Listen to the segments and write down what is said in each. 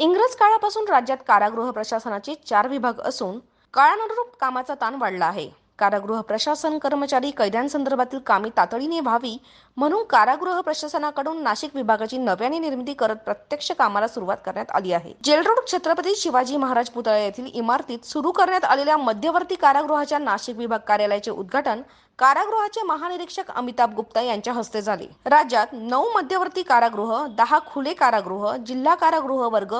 इंग्रज काळापासून राज्यात कारागृह प्रशासनाचे चार विभाग असून काळानुरूप कामाचा ताण वाढला आहे. कारागृह प्रशासन कर्मचारी कैद्यांसंदर्भातील कामे तातडीने व्हावी म्हणून कारागृह प्रशासनाकडून नाशिक विभागाची नव्याने निर्मिती करत प्रत्यक्ष कामाला सुरुवात करण्यात आली आहे. जेलरोड छत्रपती शिवाजी महाराज पुतळा येथील इमारतीत सुरू करण्यात आलेल्या मध्यवर्ती कारागृहाच्या नाशिक विभाग कार्यालयाचे उद्घाटन कारागृहाचे महानिरीक्षक अमिताभ गुप्ता यांच्या हस्ते झाले. राज्यात नऊ मध्यवर्ती कारागृह दहा खुले कारागृह जिल्हा कारागृह वर्ग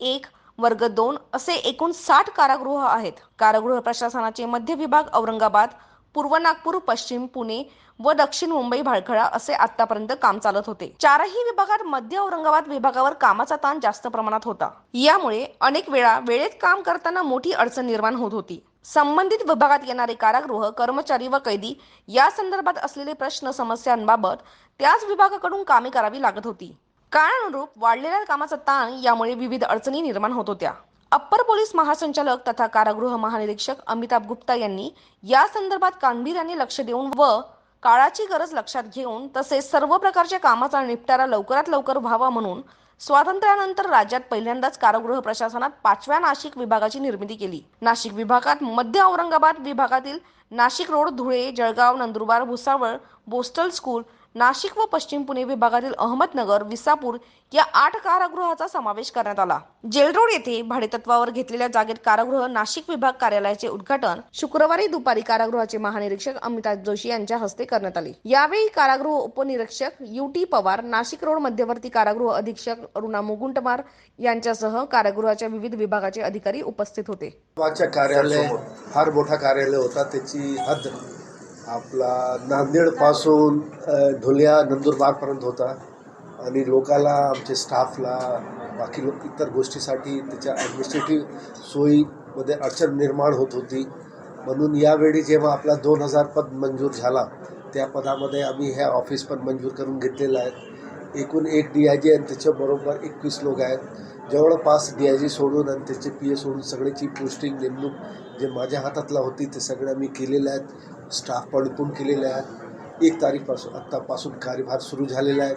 एक वर्ग दोन असे एकूण साठ कारागृह आहेत. कारागृह प्रशासनाचे मध्य विभाग औरंगाबाद पूर्व नागपूर पश्चिम पुणे व दक्षिण मुंबई भाळखळा असे आतापर्यंत काम चालत होते. चारही विभागात मध्य औरंगाबाद विभागावर कामाचा ताण जास्त प्रमाणात होता. यामुळे अनेक वेळा वेळेत काम करताना मोठी अडचण निर्माण होत होती. संबंधित विभागात येणारे कारागृह कर्मचारी व कैदी या संदर्भात असलेले प्रश्न समस्यांबाबत त्याच विभागाकडून कामे करावी लागत होती. काळानुरूप वाढलेल्या कामाचा ताण यामुळे विविध अडचणी निर्माण होत होत्या. अप्पर पोलीस महासंचालक तथा कारागृह महानिरीक्षक अमिताभ गुप्ता यांनी या संदर्भात गांभीर्याने लक्ष देऊन व काळाची गरज लक्षात घेऊन तसेच सर्व प्रकारच्या कामाचा निपटारा लवकरात लवकर व्हावा म्हणून स्वातंत्र्यानंतर राज्यात पहिल्यांदाच कारागृह प्रशासनात पाचव्या नाशिक विभागाची निर्मिती केली. नाशिक विभागात मध्य औरंगाबाद विभागातील Nashik road Dhule Jalgaon Nandurbar Bhusawal borstal school Nashik व पश्चिम पुणे विभागातील अहमदनगर विसापूर या आठ कारागृहाचा समावेश करण्यात आला. जेलरोड येथे भाडेतत्वावर घेतलेल्या जागेत कारागृह नाशिक विभाग कार्यालयाचे उद्घाटन शुक्रवारी दुपारी कारागृहाचे महानिरीक्षक अमिताभ जोशी यांच्या हस्ते करण्यात आले. यावेळी कारागृह उपनिरीक्षक U T Pawar Nashik road मध्यवर्ती कारागृह अधीक्षक अरुणा मुगुंटमार यांच्यासह कारागृहाच्या विविध विभागाचे अधिकारी उपस्थित होते. कार्यालय फार मोठा कार्यालय होता त्याची हद आपला नांदेडपासून अ, नंदुरबारपर्यंत होता. आणि लोकाला आमच्या स्टाफला बाकी लोक इतर गोष्टीसाठी त्याच्या ॲडमिनिस्ट्रेटिव्ह सोयीमध्ये अडचण निर्माण होत होती. म्हणून यावेळी जेव्हा आपला दोन हजार पद मंजूर झाला त्या पदामध्ये आम्ही ह्या ऑफिस पण मंजूर करून घेतलेलं आहे. एकूण एक डी आय जी आणि त्याच्याबरोबर एकवीस लोक आहेत. जवळपास डी आय जी सोडून आणि त्याचे पी ए सोडून सगळ्याची पोस्टिंग नेमणूक जे माझ्या हातातला होती ते सगळं मी केलेल्या आहेत स्टाफ पण केलेल्या आहेत. एक तारीखपासून आत्तापासून कार्यभार सुरू झालेला आहे.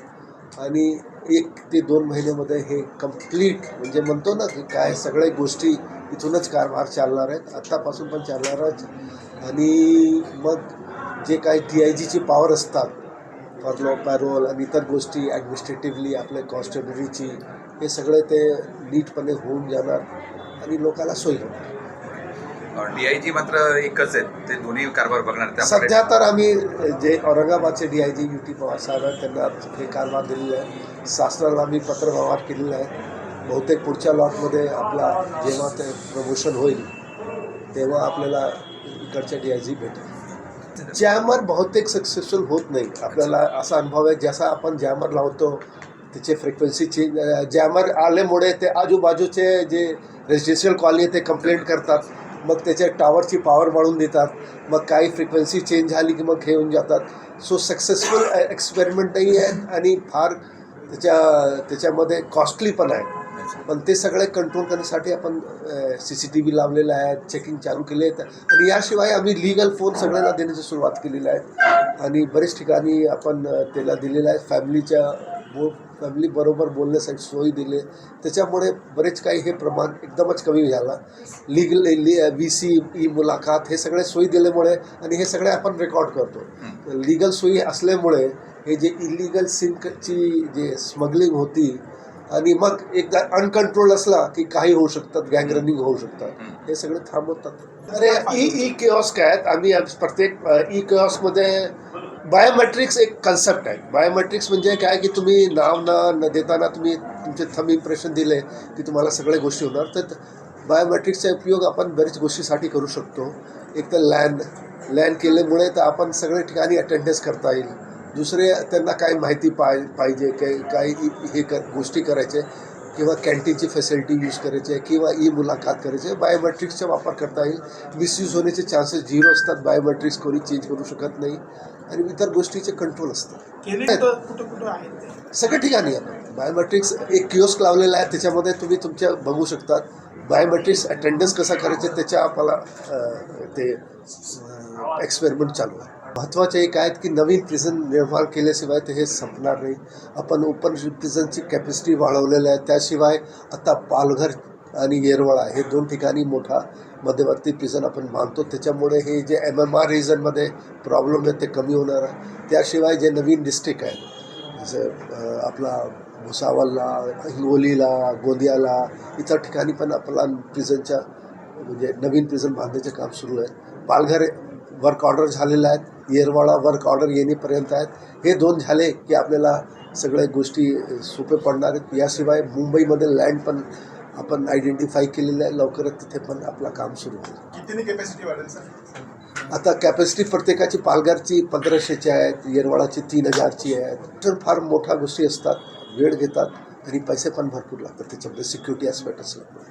आणि एक ते दोन महिन्यामध्ये हे कंप्लीट म्हणजे म्हणतो ना की काय सगळ्या गोष्टी इथूनच कारभार चालणार आहेत. आत्तापासून पण चालणारच. आणि मग जे काही टी आय जीची पॉवर असतात फॉरलो पॅरोल आणि इतर गोष्टी ॲडमिनिस्ट्रेटिव्हली आपल्या कॉन्स्टेबलरीची हे सगळे ते नीटपणे होऊन जाणार आणि लोकांना सोयी होणार. डीआयजी मात्र एकच आहेत ते दोन्ही कारभार बघणार सध्या तर आम्ही जे औरंगाबादचे D I G U T Pawar साहेब आहेत त्यांना हे कारभार दिलेलं आहे. शासनाला आम्ही पत्रव्यवहार केलेला आहे. बहुतेक पुढच्या लॉटमध्ये आपला जेव्हा ते प्रमोशन होईल तेव्हा आपल्याला इकडच्या डी आय जी भेटेल. जॅमर बहुतेक सक्सेसफुल होत नाही. आपल्याला असा अनुभव आहे जसा आपण जॅमर लावतो त्याचे फ्रिक्वेन्सी चेंज जॅमर आल्यामुळे ते आजूबाजूचे जे रेजिडेन्शियल कॉलनी आहे ते कंप्लेंट करतात. मग त्याच्या टॉवरची पॉवर वाढून देतात. मग काही फ्रिक्वेन्सी चेंज झाली की मग हे होऊन जातात. सो सक्सेसफुल एक्सपेरिमेंटही आहे आणि फार त्याच्या त्याच्यामध्ये कॉस्टली पण आहे. पण ते सगळे कंट्रोल करण्यासाठी आपण सी सी टी व्ही लावलेलं आहे चेकिंग चालू केले आहेत. आणि याशिवाय आम्ही लिगल फोन सगळ्यांना देण्याची सुरुवात केलेली आहे. आणि बरेच ठिकाणी आपण त्याला दिलेलं आहे. फॅमिलीच्या बो फॅमिलीबरोबर बोलण्यासाठी सोयी दिले त्याच्यामुळे बरेच काही हे प्रमाण एकदमच कमी झालं. लिगल व्ही सी ई मुलाखत हे सगळे सोयी दिल्यामुळे आणि हे सगळे आपण रेकॉर्ड करतो. लिगल सोयी असल्यामुळे हे जे इलिगल सिंकची जे स्मगलिंग होती आणि मग एकदा अनकंट्रोल असला की काही होऊ शकतात गँग रनिंग होऊ शकतात. हे सगळे थांबवतात. अरे ई ई किओस्क आहेत. आम्ही प्रत्येक ई किओस्कमध्ये बायोमेट्रिक्स एक कन्सेप्ट आहे. बायोमेट्रिक्स म्हणजे काय की तुम्ही नाव न न देताना तुम्ही तुमचे थंब इम्प्रेशन दिले की तुम्हाला सगळ्या गोष्टी होणार. तर बायोमेट्रिक्सचा उपयोग आपण बऱ्याच गोष्टीसाठी करू शकतो. एक तर लँड लँड केल्यामुळे तर आपण सगळ्या ठिकाणी अटेंडन्स करता येईल. दुसरे त्यांना काय माहिती पाय पाहिजे काही काही हे कर गोष्टी करायचे किंवा कॅन्टीनची फॅसिलिटी यूज करायचे किंवा ई मुलाखत करायचे बायोमेट्रिक्सचा वापर करता येईल. मिसयूज होण्याचे चान्सेस झिरो असतात बायोमेट्रिक्स कोणी चेंज करू शकत नाही आणि इतर गोष्टीचे कंट्रोल असतात? सगळ्या ठिकाणी आपण बायोमेट्रिक्स एक किओस्क लावलेला आहे त्याच्यामध्ये तुम्ही तुमच्या बघू शकतात. बायोमेट्रिक्स अटेंडन्स कसा करायचे त्याच्या अ, ते एक्सपेरिमेंट चालू आहे. महत्त्वाचे एक आहेत की नवीन प्रिझन निर्माण केल्याशिवाय ते हे संपणार नाही. आपण ओपन प्रिझनची कॅपॅसिटी वाढवलेलं आहे. त्याशिवाय आता पालघर आणि येरवळा हे दोन ठिकाणी मोठा मध्यवर्ती प्रिझन आपण मानतो. त्याच्यामुळे हे जे एम एम आर रिजनमध्ये प्रॉब्लेम आहेत ते कमी होणार आहे. त्याशिवाय जे नवीन डिस्ट्रिक्ट आहेत जसं आपला भुसावलला हिंगोलीला गोंदियाला इतर ठिकाणी पण आपला प्रिझनच्या म्हणजे नवीन प्रिझन बांधण्याचे काम सुरू आहे. पालघर वर्क ऑर्डर झालेलं आहेत. येरवाडा वर्क ऑर्डर येण्यापर्यंत आहेत. हे दोन झाले की आपल्याला सगळ्या गोष्टी सोपे पडणार आहेत. याशिवाय मुंबईमध्ये लँड पण आपण आयडेंटिफाय केलेलं आहे. लवकरच तिथे पण आपलं काम सुरू होईल. कितीने कॅपॅसिटी वाढेल सर? आता कॅपॅसिटी प्रत्येकाची पालघरची पंधराशेची आहेत. येरवाडाची तीन हजारची आहेत. तर फार मोठ्या गोष्टी असतात. वेळ घेतात. आणि पैसे पण भरपूर लागतात. त्याच्यामध्ये सिक्युरिटी ॲस्पेक्ट असल्यामुळे